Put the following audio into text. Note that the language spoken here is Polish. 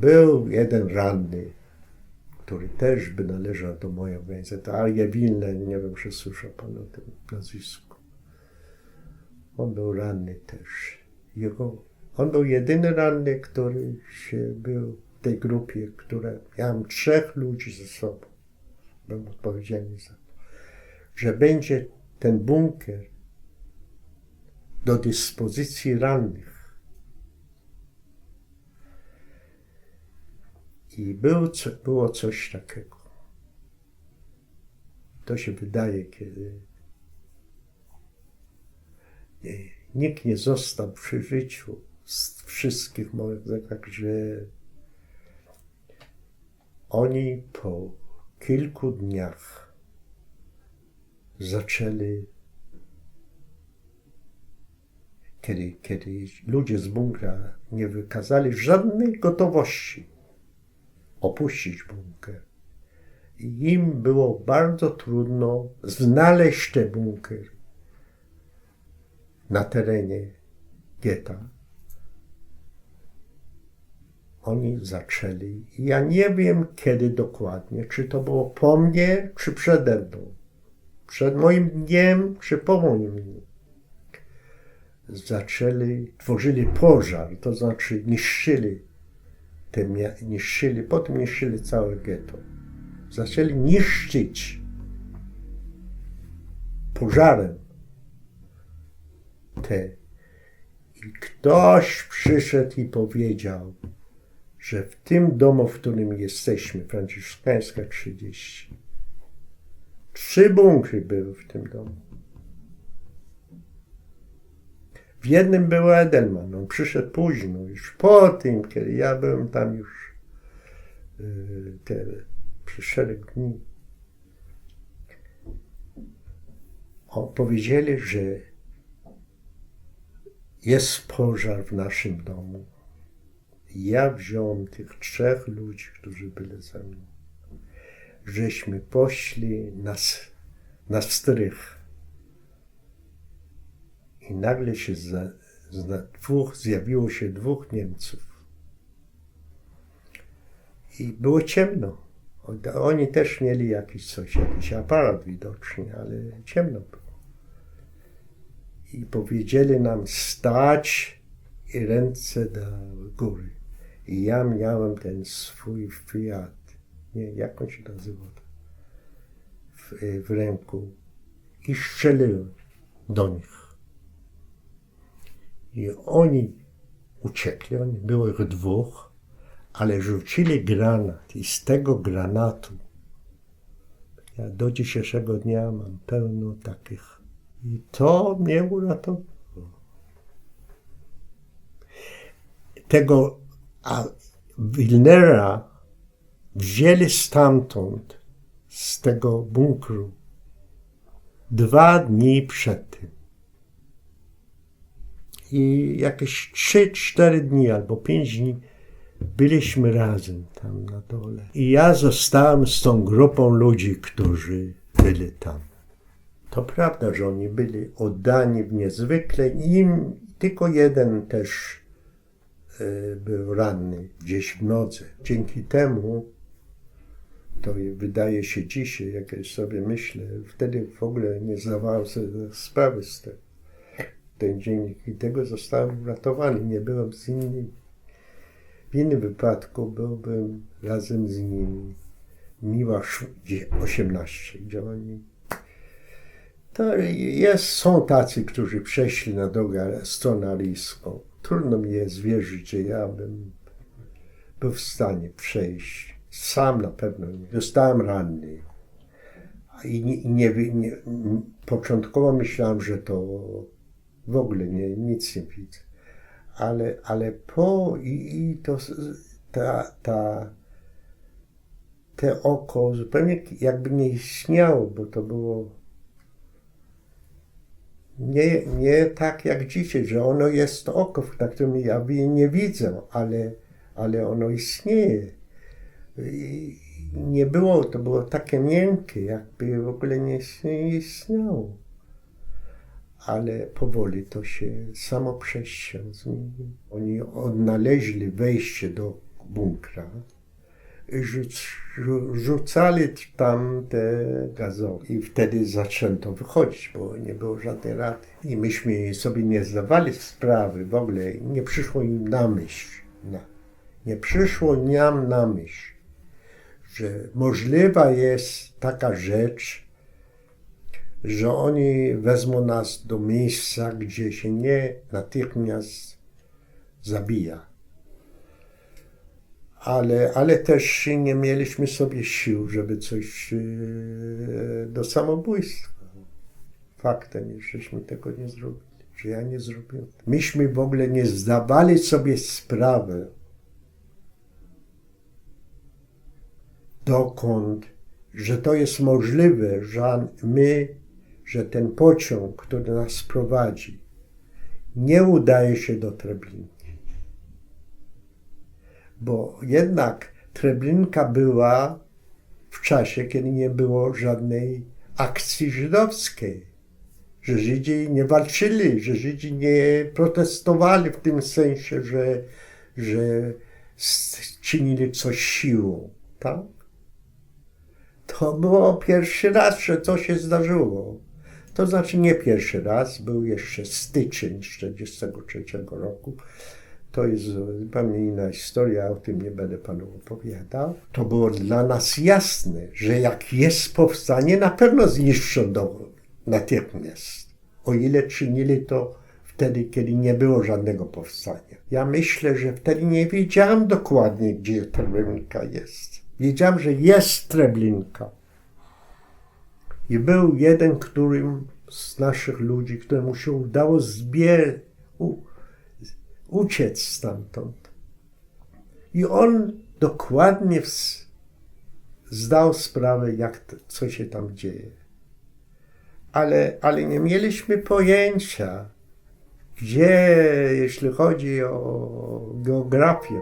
Był jeden ranny, który też by należał do mojej organizacji. To Arje Wilne, nie wiem, czy słyszał pan o tym nazwisku. On był ranny też. Jego, on był jedyny ranny, który się był w tej grupie, która miałem trzech ludzi ze sobą. Byłem odpowiedzialny za to, że będzie ten bunkier do dyspozycji rannych. I był, co- było coś takiego. To się wydaje, kiedy nikt nie został przy życiu z wszystkich moich zakach, że oni po kilku dniach zaczęli, kiedy, kiedy ludzie z bunkra nie wykazali żadnej gotowości opuścić bunkier. I im było bardzo trudno znaleźć ten bunkier na terenie getta. Oni zaczęli. Ja nie wiem kiedy dokładnie, czy to było po mnie, czy przede mną. Przed moim dniem, czy po moim dniu. Zaczęli, tworzyli pożar, to znaczy niszczyli te niszczyli, potem niszczyli całe getto. Zaczęli niszczyć pożarem te. I ktoś przyszedł i powiedział, że w tym domu, w którym jesteśmy, Franciszkańska 30, trzy bunkry były w tym domu. W jednym był Edelman, on przyszedł późno, już po tym, kiedy ja byłem tam już yy, te, przez szereg dni. O, powiedzieli, że jest pożar w naszym domu. Ja wziąłem tych trzech ludzi, którzy byli ze mną. Żeśmy poszli na, na strych. I nagle się dwóch, zjawiło się dwóch Niemców. I było ciemno. Oni też mieli jakiś coś, jakiś aparat widocznie, ale ciemno było. I powiedzieli nam stać i ręce do góry. I ja miałem ten swój Fiat, nie, jak on się nazywał, w, w ręku i strzeliłem do nich. I oni uciekli, oni było ich dwóch, ale rzucili granat i z tego granatu ja do dzisiejszego dnia mam pełno takich. I to mnie uratowało. Tego a Wilnera wzięli stamtąd, z tego bunkru, dwa dni przed tym. I jakieś trzy, cztery dni albo pięć dni byliśmy razem tam na dole. I ja zostałem z tą grupą ludzi, którzy byli tam. To prawda, że oni byli oddani niezwykle. Im tylko jeden też e, był ranny gdzieś w nocy. Dzięki temu, to wydaje się dzisiaj, jak ja sobie myślę, wtedy w ogóle nie zdawałem sobie sprawy z tego. Ten dzięki tego zostałem uratowany. Nie byłem z innymi. W innym wypadku byłbym razem z nimi. Miła 18, gdzie oni to jest, są tacy, którzy przeszli na drogę stronę aryjską. Trudno mi jest wierzyć, że ja bym był w stanie przejść. Sam na pewno nie. Zostałem ranny. I nie, nie, nie, początkowo myślałem, że to w ogóle nie, nic nie widzę. Ale, ale po i, i to ta, ta, te oko zupełnie jakby nie istniało, bo to było nie, nie tak jak dzisiaj, że ono jest to oko, na którym ja nie widzę, ale, ale ono istnieje. I nie było, to było takie miękkie, jakby w ogóle nie istniało. Ale powoli to się samo przejście zmieniło. Oni odnaleźli wejście do bunkra i rzuc, rzu- rzucali tam te gazownie. I wtedy zaczęto wychodzić, bo nie było żadnej rady. I myśmy sobie nie zdawali sprawy w ogóle, nie przyszło im na myśl. Na, nie przyszło nam na myśl, że możliwa jest taka rzecz, że oni wezmą nas do miejsca, gdzie się nie natychmiast zabija. Ale, ale też nie mieliśmy sobie sił, żeby coś e, do samobójstwa. Faktem jest, żeśmy tego nie zrobili, że ja nie zrobiłem. Myśmy w ogóle nie zdawali sobie sprawy, dokąd, że to jest możliwe, że my, że ten pociąg, który nas prowadzi, nie udaje się do Treblinki. Bo jednak Treblinka była w czasie, kiedy nie było żadnej akcji żydowskiej, że Żydzi nie walczyli, że Żydzi nie protestowali w tym sensie, że, że czynili coś siłą. Tak? To było pierwszy raz, że to się zdarzyło. To znaczy nie pierwszy raz, był jeszcze styczeń 1943 roku. To jest zupełnie inna historia, o tym nie będę panu opowiadał. To było dla nas jasne, że jak jest powstanie, na pewno zniszczą do natychmiast. O ile czynili to wtedy, kiedy nie było żadnego powstania. Ja myślę, że wtedy nie wiedziałem dokładnie, gdzie Treblinka jest. Wiedziałem, że jest Treblinka. I był jeden, którym z naszych ludzi, któremu się udało zbier- u- uciec stamtąd. I on dokładnie ws- zdał sprawę, jak to, co się tam dzieje. Ale, ale nie mieliśmy pojęcia, gdzie, jeśli chodzi o geografię,